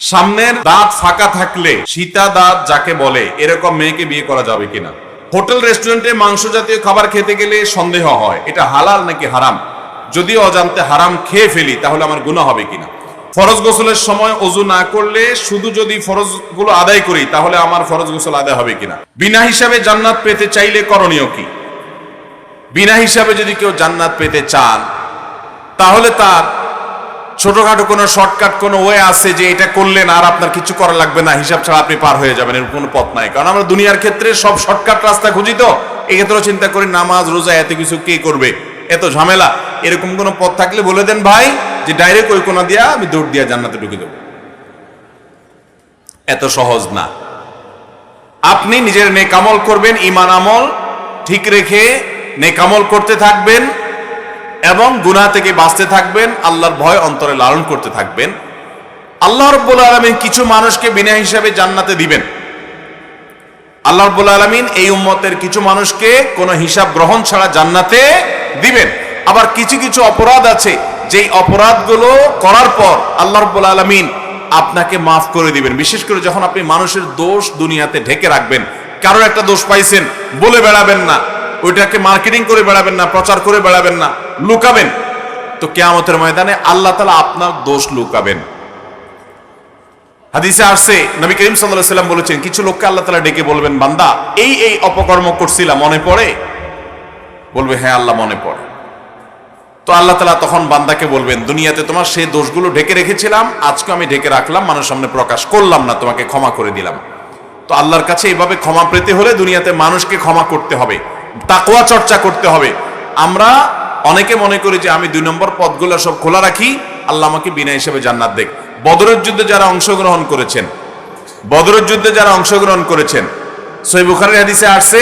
সামনের দাঁত ফাঁকা থাকলে সীতা দাঁত যাকে বলে, এরকম মেয়েকে বিয়ে করা যাবে কিনা? হোটেল, রেস্টুরেন্টে মাংস জাতীয় খাবার খেতে গেলে সন্দেহ হয়, এটা হালাল নাকি হারাম? যদি অজান্তে হারাম খেয়ে ফেলি, তাহলে আমার গুনাহ হবে কিনা? ফরজ গোসলের সময় অজু না করলে শুধু যদি ফরজগুলো আদায় করি, তাহলে আমার ফরজ গোসল আদায় হবে কিনা? বিনা হিসাবে জান্নাত পেতে চাইলে করণীয় কি? বিনা হিসাবে যদি কেউ জান্নাত পেতে চান, তাহলে তার ছোটখাটো কোনো শর্টকাট কোনো ওয়ে আছে যে এটা করলেন আর আপনার কিছু করা লাগবে না, হিসাব ছাড়া আপনি পার হয়ে যাবেন এর কোনো পথ নাই। কারণ আমরা দুনিয়ার ক্ষেত্রে সব শর্টকাট রাস্তা খুঁজি তো। এক্ষেত্রে চিন্তা করি নামাজ, রোজা, এত কিছু কে করবে? এত ঝামেলা। এরকম কোনো পথ থাকলে বলে দেন ভাই যে ডাইরেক্ট ওই কোনা দিয়া আমি দৌড় দিয়া জান্নাতে ঢুকে দেবো এত সহজ না। আপনি নিজের নেকামল করবেন ইমান আমল ঠিক রেখে নেকামল করতে থাকবেন এবং গুনাহ থেকে বাঁচতে থাকবেন, আল্লাহর ভয় অন্তরে লালন করতে থাকবেন। আল্লাহ রব্বুল আলমিন কিছু মানুষকে বিনা হিসাবে জান্নাতে দিবেন। আল্লাহ রব্বুল আলমিন এই উম্মতের কিছু মানুষকে কোনো হিসাব গ্রহণ ছাড়া জান্নাতে দিবেন। আবার কিছু কিছু অপরাধ আছে, যেই অপরাধগুলো করার পর আল্লাহ রব্বুল আলমিন আপনাকে মাফ করে দিবেন। বিশেষ করে যখন আপনি মানুষের দোষ দুনিয়াতে ঢেকে রাখবেন, কারোর একটা দোষ পাইছেন, বলে বেড়াবেন না। ওইটাকে মার্কেটিং করে বেড়াবেন না, প্রচার করে বেড়াবেন না, লুকাবেন। তো কেয়ামতের ময়দানে আল্লাহ তালা আপনার দোষ লুকাবেন। হাদিসে আসছে, নবী করিম সাল্লাহ সাল্লাম বলেছেন, কিছু লোককে আল্লাহ তালা ডেকে বলবেন, বান্দা, এই এই অপকর্ম করছিলাম মনে পড়ে? বলবে হ্যাঁ আল্লাহ, মনে পড়ে। তো আল্লাহ তালা তখন বান্দাকে বলবেন, দুনিয়াতে তোমার সেই দোষগুলো ঢেকে রেখেছিলাম, আজকে আমি ঢেকে রাখলাম মানুষের সামনে প্রকাশ করলাম না, তোমাকে ক্ষমা করে দিলাম। তো আল্লাহর কাছে এইভাবে ক্ষমা পেতে হলে দুনিয়াতে মানুষকে ক্ষমা করতে হবে। তাকোয়া চর্চা করতে হবে। আমরা অনেকে মনে করি যে আমি দুই নম্বর পদগুলো সব খোলা রাখি, আল্লাহ আমাকে বিনা হিসেবে জান্নাত দেখ। বদরের যুদ্ধে যারা অংশগ্রহণ করেছেন, বদরের যুদ্ধে যারা অংশগ্রহণ করেছেন সই বুখারের হাদিসে আসছে,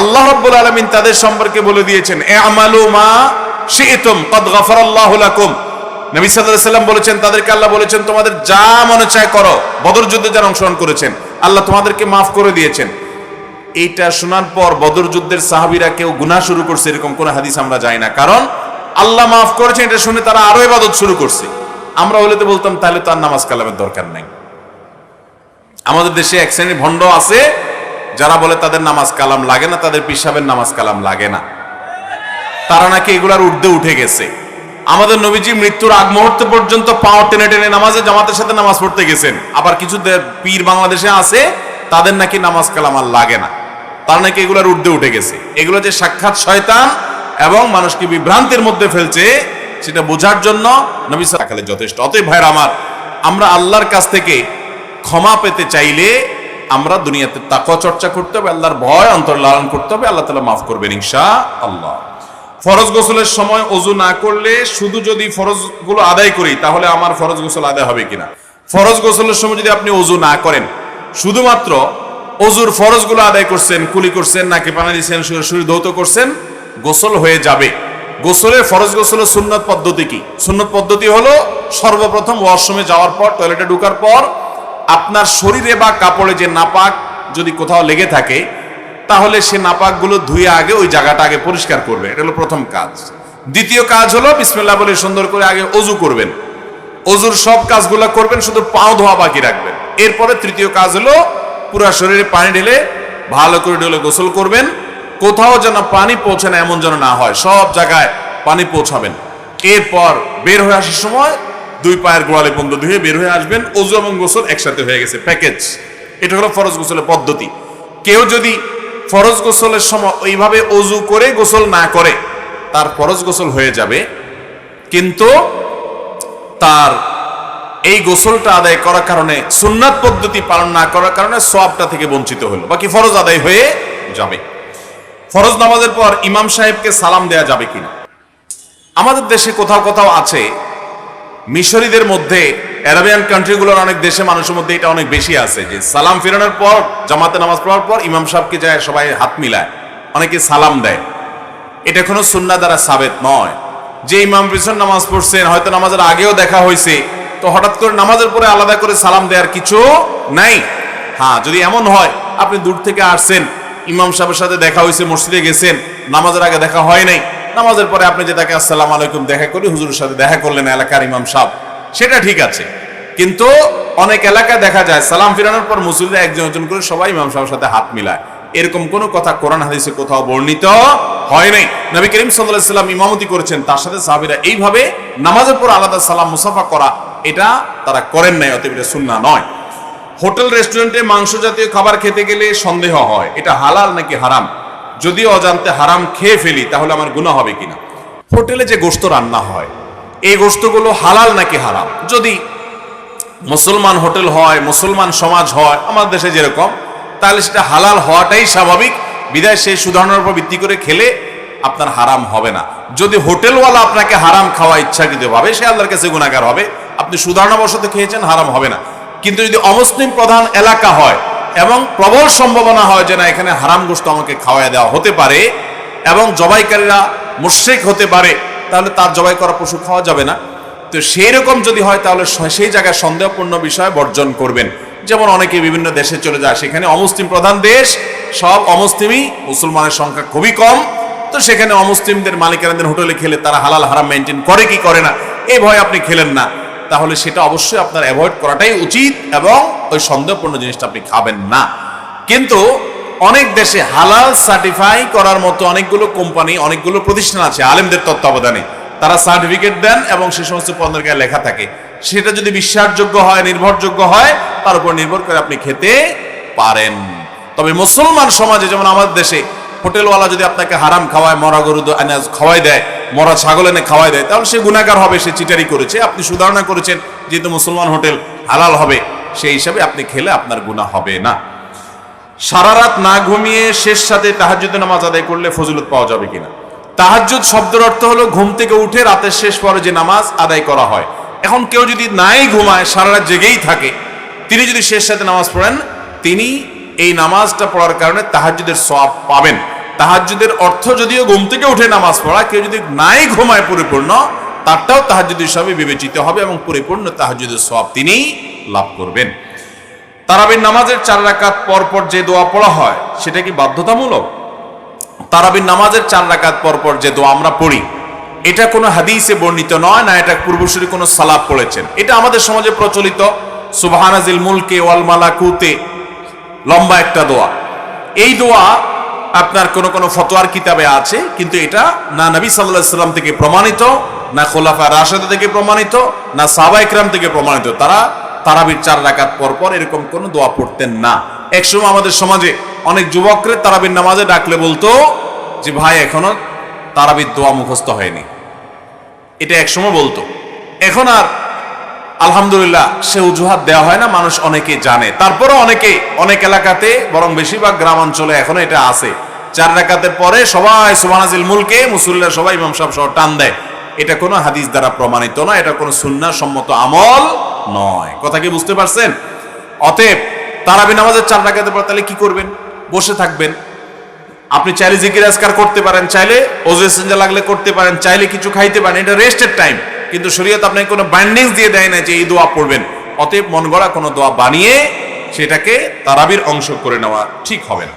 আল্লাহ রব্বুল আলমিন তাদের সম্পর্কে বলে দিয়েছেন, এ আমালু মা শিইতুম কদ গফারাল্লাহু লাকুম। নবী সাল্লাল্লাহু সাল্লাম বলেছেন, তাদেরকে আল্লাহ বলেছেন, তোমাদের যা মনে চায় করো। বদর যুদ্ধে যারা অংশগ্রহণ করেছেন, আল্লাহ তোমাদেরকে মাফ করে দিয়েছেন। এইটা শোনার পর বদর যুদ্ধের সাহাবীরা কেউ গুনাহ শুরু করছে এরকম কোন হাদিস আমরা যাই না। কারণ আল্লাহ মাফ করেছেন, এটা শুনে তারা আরও ইবাদত শুরু করছে। আমরা হলে তো বলতাম, তাহলে তো আর নামাজ কালামের দরকার নাই। আমাদের দেশে এক শ্রেণির ভণ্ড আছে, যারা বলে তাদের নামাজ কালাম লাগে না, তাদের পিসাবের নামাজ কালাম লাগে না। তারা নাকি এগুলার ঊর্ধ্বে উঠে গেছে। আমাদের নবীজি মৃত্যুর আগ মুহূর্ত পর্যন্ত পাও টেনে টেনে নামাজে জামাতের সাথে নামাজ পড়তে গেছেন। আবার কিছু পীর বাংলাদেশে আছে, তাদের নাকি নামাজ কালাম আর লাগে না। তারা নাকি এগুলার ঊর্ধ্বে উঠে গেছে। এগুলো যে সাক্ষাৎ শয়তান এবং মানুষকে বিভ্রান্তির মধ্যে ফেলছে, সেটা বোঝার জন্য নবী সাকালে যথেষ্ট। অতএব ভাইয়ের আমার, আমরা আল্লাহর কাছ থেকে ক্ষমা পেতে চাইলে আমরা দুনিয়াতে তাকওয়া চর্চা করতে হবে, আল্লাহর ভয়, অন্তর লালন করতে হবে, আল্লাহ তালা মাফ করবেন ইনশা আল্লাহ ফরজ গোসলের সময় অজু না করলে শুধু যদি ফরজগুলো আদায় করি, তাহলে আমার ফরজ গোসল আদায় হবে কিনা? ফরজ গোসলের সময় যদি আপনি অজু না করেন, শুধুমাত্র অজুর ফরজগুলো আদায় করছেন, কুলি করছেন, নাকি পানা দিচ্ছেন, শরীর ধৌত করছেন, গোসল হয়ে যাবে। গোসলের ফরজ গোসলের সুন্নত পদ্ধতি কি? সুন্নত পদ্ধতি হলো সর্বপ্রথম ওয়াশরুমে যাওয়ার পর, টয়লেটে ঢোকার পর আপনার শরীরে বা কাপড়ে যে নাপাক যদি কোথাও লেগে থাকে, তাহলে সে নাপাকগুলো ধুয়ে আগে ওই জায়গাটা আগে পরিষ্কার করবে। এটা হলো প্রথম কাজ। দ্বিতীয় কাজ হলো বিসমিল্লাহ বলে সুন্দর করে আগে অজু করবেন। অজুর সব কাজগুলো করবেন, শুধু পাও ধোয়া বাকি রাখবেন। এরপরে তৃতীয় কাজ হলো পুরো শরীরে পানি ঢেলে ভালো করে ঢেলে গোসল করবেন। কোথাও যেন পানি পৌঁছে না, এমন যেন না হয়। সব জায়গায় পানি পৌঁছাবেন। এরপর বের হয়ে আসার সময় দুই পায়ের গোড়ালে বন্ধ ধুয়ে বের হয়ে আসবেন। অজু এবং গোসল একসাথে হয়ে গেছে। প্যাকেজ। এটা হলো ফরজ গোসলের পদ্ধতি। কেউ যদি ফরজ গোসলের সময় ওইভাবে অজু করে, গোসল না করে, তার ফরজ গোসল হয়ে যাবে। কিন্তু তার এই গোসলটা আদায় করার কারণে, সুন্নাত পদ্ধতি পালন না করার কারণে সবটা থেকে বঞ্চিত হলো। বাকি ফরজ আদায় হয়ে যাবে। ফরজ নামাজের পর ইমাম সাহেবকে সালাম দেয়া যাবে কিনা? আমাদের দেশে কোথাও কোথাও আছে, মিশরীদের মধ্যে, অ্যারাবিয়ান কান্ট্রিগুলোর অনেক দেশে মানুষের মধ্যে এটা অনেক বেশি আছে যে সালাম ফেরানোর পর, জামাতে নামাজ পড়ার পর ইমাম সাহেবকে যায় সবাই হাত মিলায়, অনেকে সালাম দেয়। এটা কোনো সুন্না দ্বারা সাবেত নয়। যে ইমাম পিছন নামাজ পড়ছেন, হয়তো নামাজের আগেও দেখা হয়েছে তো হঠাৎ করে নামাজের পরে আলাদা করে সালাম দেওয়ার কিছু নাই? হ্যাঁ যদি এমন হয়, আপনি দূর থেকে আসছেন, ইমাম সাহেবের সাথে দেখা হয়েছে, মসজিদে গেছেন, নামাজের আগে দেখা হয় নাই, নামাজের পরে আপনি যে তাকে আসসালাম আলাইকুম দেখা করি, হুজুরের সাথে দেখা করলেন এলাকার ইমাম সাহেব, সেটা ঠিক আছে। কিন্তু অনেক এলাকায় দেখা যায়, সালাম ফিরানোর পর মুসলিমরা একজন একজন করে সবাই ইমাম সাহেবের সাথে হাত মিলায়। এরকম কোনো কথা কোরআন হাদিসে কোথাও বর্ণিত হয় নাই। নবী করিম সাল্লাল্লাহু সাল্লাম ইমামতি করেছেন, তার সাথে সাহাবীরা এইভাবে নামাজের পর আলাদা সালাম, মুসাফা করা এটা তারা করেন নাই, অতএব এটা সুন্নাহ নয়। হোটেল, রেস্টুরেন্টে মাংস জাতীয় খাবার খেতে গেলে সন্দেহ হয়, এটা হালাল নাকি হারাম? যদি অজান্তে হারাম খেয়ে ফেলি, তাহলে আমার গুনাহ হবে কিনা? হোটেলে যে গোশত রান্না হয়, এই গোশতগুলো হালাল নাকি হারাম? যদি মুসলমান হোটেল হয়, মুসলমান সমাজ হয় আমাদের দেশে যেরকম, তাহলে সেটা হালাল হওয়াটাই স্বাভাবিক। বিদায় সেই সুধারণার উপর ভিত্তি করে খেলে আপনার হারাম হবে না। যদি হোটেলওয়ালা আপনাকে হারাম খাওয়া ইচ্ছাকৃত ভাবে সে আল্লাহর কাছে গুণাগার হবে। আপনি সুধারণাবশত খেয়েছেন, হারাম হবে না। কিন্তু যদি অমুসলিম প্রধান এলাকা হয় এবং প্রবল সম্ভাবনা হয় যে না, এখানে হারাম গোস্ত আমাকে খাওয়াই দেওয়া হতে পারে এবং জবাইকারীরা মুশ্রিক হতে পারে, তাহলে তার জবাই করা পশু খাওয়া যাবে না। তো সেই রকম যদি হয়, তাহলে সেই জায়গায় সন্দেহপূর্ণ বিষয় বর্জন করবেন। যেমন অনেকে বিভিন্ন দেশে চলে যায়, সেখানে অমুসলিম প্রধান দেশ, সব অমুসলিমই, মুসলমানের সংখ্যা খুবই কম। তো সেখানে অমুসলিমদের মালিকানাদের হোটেলে খেলে তারা হালাল, হারাম মেনটেন করে কি করে না? এই ভয় আপনি খেলেন না। তাহলে সেটা অবশ্যই আপনার অ্যাভয়েড করাটাই উচিত এবং ওই সন্দেহপূর্ণ জিনিসটা আপনি খাবেন না। কিন্তু অনেক দেশে হালাল সার্টিফাই করার মতো অনেকগুলো কোম্পানি অনেকগুলো প্রতিষ্ঠান আছে, আলেমদের তত্ত্বাবধানে। তারা সার্টিফিকেট দেন এবং সে সমস্ত পণ্যের গায়ে লেখা থাকে। সেটা যদি বিশ্বাসযোগ্য হয়, নির্ভরযোগ্য হয়, তার উপর নির্ভর করে আপনি খেতে পারেন। তবে মুসলমান সমাজে, যেমন আমাদের দেশে, হোটেলওয়ালা যদি আপনাকে হারাম খাওয়ায়, মরা গরু খাওয়াই দেয় মরা ছাগল এনে খাওয়াই দেয়, তাহলে সে গুণাগার হবে, সে চিটারি করেছে। আপনি সুধারণা করেছেন, যেহেতু মুসলমান হোটেল হালাল হবে, সেই হিসাবে আপনি খেলে আপনার গুণা হবে না। সারা রাত না ঘুমিয়ে শেষ সাথে তাহাজ্জুদের নামাজ আদায় করলে ফজিলত পাওয়া যাবে কিনা? তাহাজ্জুদ শব্দের অর্থ হলো ঘুম থেকে উঠে রাতের শেষ পরে যে নামাজ আদায় করা হয়। এখন কেউ যদি নাই ঘুমায় সারা রাত জেগেই থাকে, তিনি যদি শেষ সাথে নামাজ পড়েন, তিনি এই নামাজটা পড়ার কারণে তাহাজ্জুদের সওয়াব পাবেন। তাহাজ্জুদের অর্থ যদিও ঘুম থেকে উঠে নামাজ পড়া, কেউ যদি নাই ঘুমায় পরিপূর্ণ, তারটাও তাহাজ্জুদ হিসাবে বিবেচিত হবে এবং পরিপূর্ণ তাহাজ্জুদের সব তিনি লাভ করবেন। তারাবির নামাজের চার রাকাত পর পর যে দোয়া পড়া হয়, সেটা কি বাধ্যতামূলক? তারাবির নামাজের চার রাকাত পর পর যে দোয়া আমরা পড়ি, এটা কোনো হাদিসে বর্ণিত নয়, না এটা পূর্বসূরি কোনো সালাপ পড়েছেন। এটা আমাদের সমাজে প্রচলিত সুবহানাজিল মুলকে ওয়াল মালাকুতে লম্বা একটা দোয়া। এই দোয়া আপনার কোন কোন ফতোয়ার কিতাবে আছে, কিন্তু এটা না নবী সাল্লাহ সাল্লাম থেকে প্রমাণিত, না খোলাফা রাশেদ থেকে প্রমাণিত, না সাবা ইকরাম থেকে প্রমাণিত। তারা তারাবির চার রাকাত পর পর এরকম কোনো দোয়া পড়তেন না। একসময় আমাদের সমাজে অনেক যুবকরে তারাবির নামাজে ডাকলে বলতো যে, ভাই, এখনও তারাবির দোয়া মুখস্থ হয়নি। এটা একসময় বলতো। এখন আর আলহামদুলিল্লাহ, সে অজুহাত দেওয়া হয় না, মানুষ অনেকে জানে। তারপরে অনেকে, অনেক এলাকাতে, বরং বেশিরভাগ গ্রাম অঞ্চলে এখনও এটা আছে। চার রাকাতের পরে সবাই সুবহানাজিল মুলকে, মুসল্লিরা সবাই ইমাম সাহেব সহ টান দেয়। এটা কোনো হাদিস দ্বারা প্রমাণিত নয়, এটা কোনো সুন্নাহ সম্মত আমল নয়। কথা কি বুঝতে পারছেন? অতএব, তারাবি নামাজের চার রাকাতের পর তাহলে কি করবেন? বসে থাকবেন। আপনি চাইলে জিকির আজকার করতে পারেন, চাইলে ওজু লাগলে করতে পারেন, চাইলে কিছু খাইতে পারেন, এটা রেস্টের টাইম কিন্তু শরীয়ত আপনাকে কোনো বাইন্ডিংস দিয়ে দেয় না যে এই দোয়া পড়বেন। অতএব মন গড়া কোনো দোয়া বানিয়ে সেটাকে তারাবির অংশ করে নেওয়া ঠিক হবে না।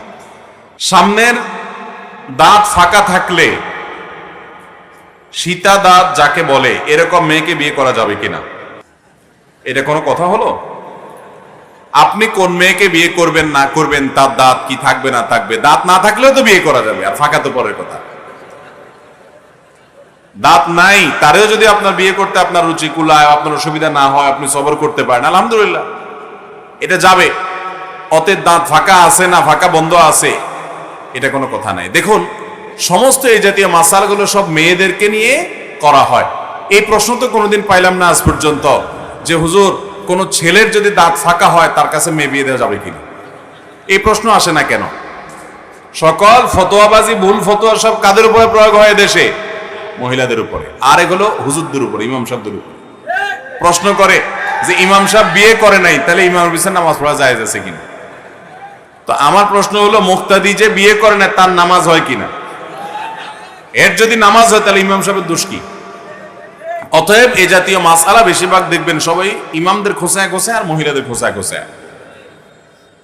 সামনের দাঁত ফাঁকা থাকলে, সীতা দাঁত যাকে বলে, এরকম মেয়েকে বিয়ে করা যাবে কিনা? এটা কোনো কথা হলো? আপনি কোন মেয়েকে বিয়ে করবেন, না করবেন, তার দাঁত কি থাকবে, না থাকবে? দাঁত না থাকলেও তো বিয়ে করা যাবে, আর ফাঁকা তো পরের কথা। দাঁত নাই, তারেও যদি আপনার বিয়ে করতে আপনার রুচি কুলায়, আপনার অসুবিধা না হয়, আপনি সবর করতে পারেন, আলহামদুলিল্লাহ। এটা যাবে। অতের দাঁত ফাঁকা আছে না ফাঁকা বন্ধ আছে, এটা কোনো কথা নাই। দেখুন, সমস্ত এই জাতীয় মাসালগুলো সব মেয়েদেরকে নিয়ে করা হয়। এই প্রশ্ন তো কোনোদিন পাইলাম না আজ পর্যন্ত, যে হুজুর, কোনো ছেলের যদি দাঁত ফাঁকা হয়, তার কাছে মেয়ে বিয়ে দেওয়া যাবে কিনা? এই প্রশ্ন আসে না কেন? সকল ফতোয়াবাজি, ভুল ফতোয়া সব কাদের উপরে প্রয়োগ হয় দেশে? মহিলাদের উপরে। আর এগুলো হুজুরদের উপরে, ইমাম সাহেবদের উপরে। প্রশ্ন করে যে ইমাম সাহেব বিয়ে করে নাই, তাহলে ইমাম বিসের নামাজ পড়া যায় আছে কিনা? তো আমার প্রশ্ন হলো, মুক্তাদি যে বিয়ে করে না তার নামাজ হয় কিনা? এর যদি নামাজ হয়, তাহলে ইমাম সাহেবের দোষ কি? অতএব এ জাতীয় মাসালা বেশিরভাগ দেখবেন সবাই ইমামদের খোসায় খোসায় আর মহিলাদের খোসায় খোসায়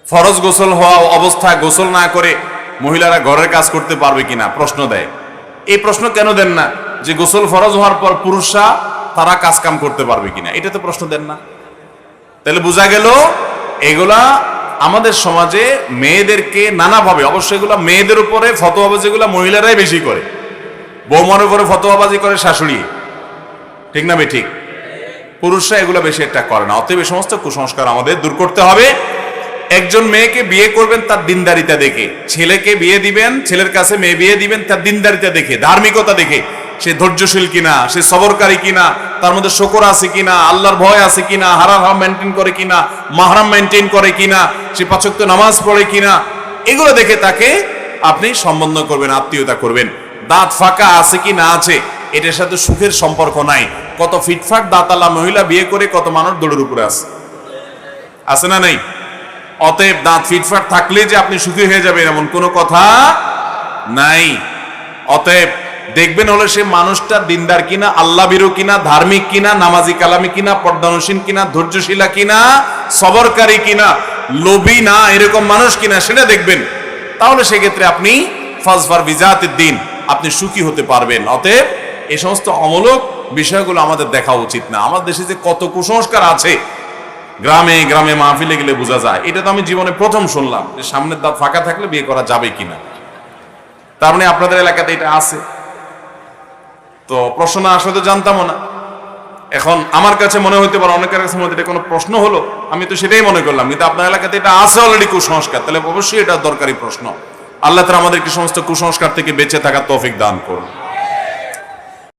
ফরজ গোসল হওয়া অবস্থায় গোসল না করে মহিলারা ঘরের কাজ করতে পারবে কিনা? প্রশ্ন দেয়। এই প্রশ্ন কেন দেন না? যে গোসল ফরজ হওয়ার পর পুরুষরা তারা কাজ কাম করতে পারবে কিনা? এটা তো প্রশ্ন দেন না। তাহলে বোঝা গেল, এগুলা আমাদের সমাজে মেয়েদেরকে নানাভাবে, অবশ্যই এগুলা মেয়েদের উপরে ফতোয়াবাজি এগুলা মহিলারাই বেশি করে। বৌমার উপরে ফতোয়াবাজি করে শাশুড়ি। ঠিক না ঠিক? পুরুষরা এগুলো বেশি একটা করে না। অতএব সমস্ত কুসংস্কার আমাদের দূর করতে হবে। একজন মেয়েকে বিয়ে করবেন তার দিনদারিতা দেখে। ছেলেকে বিয়ে দিবেন, ছেলের কাছে মেয়ে বিয়ে দিবেন তার দিনদারিতা দেখে, ধার্মিকতা দেখে। সে ধৈর্যশীল কিনা, সে সবরকারী কিনা, তার মধ্যে শকর আছে কিনা, আল্লাহর ভয় আছে কিনা, হারাম মেনটেন করে কিনা, মাহারাম মেনটেন করে কিনা, সে পাচক নামাজ পড়ে কিনা, এগুলো দেখে তাকে আপনি সম্বন্ধ করবেন, আত্মীয়তা করবেন। দাঁত ফাঁকা আছে কি না আছে, এটার সাথে সুখের সম্পর্ক নাই। কত ফিটফাট দাঁতালা মহিলা বিয়ে করে, কত মানুষ দৌড়ের উপরে আছে। আছে না নাই? অতএব দাঁত ফিটফাট থাকলে যে আপনি সুখী হয়ে যাবেন, এমন কোনো কথা নাই। অতএব দেখবেন হলে সে মানুষটা দিনদার কিনা, আল্লাহ বিরু কিনা, ধার্মিক কিনা, নামাজি কালামি কিনা, পর্দানুসীন কিনা, ধৈর্যশীলা কিনা, সবরকারী কিনা, লোভী না এরকম মানুষ কিনা, সেটা দেখবেন। তাহলে সেক্ষেত্রে আপনি ফাজফার বিজাতের দিন, আপনি সুখী হতে পারবেন। অতএব এই সমস্ত অমূলক বিষয়গুলো আমাদের দেখা উচিত না। আমাদের দেশে যে কত কুসংস্কার আছে, গ্রামে গ্রামে মাহফিলে গেলে বোঝা যায়। এটা তো আমি জীবনে প্রথম শুনলাম যে সামনের দাঁত ফাঁকা থাকলে বিয়ে করা যাবে কিনা। তার মানে আপনাদের এলাকাতে এটা আছে। তো প্রশ্ন না আসলে তো জানতামও না। এখন আমার কাছে মনে হইতে পারে, অনেকের কাছে মনে এটা কোনো প্রশ্ন হলো, আমি তো সেটাই মনে করলাম। কিন্তু আপনার এলাকাতে এটা আছে অলরেডি কুসংস্কার, তাহলে অবশ্যই এটা দরকারি প্রশ্ন। আল্লাহ তারা আমাদেরকে সমস্ত কুসংস্কার থেকে বেঁচে থাকার তৌফিক দান করুন।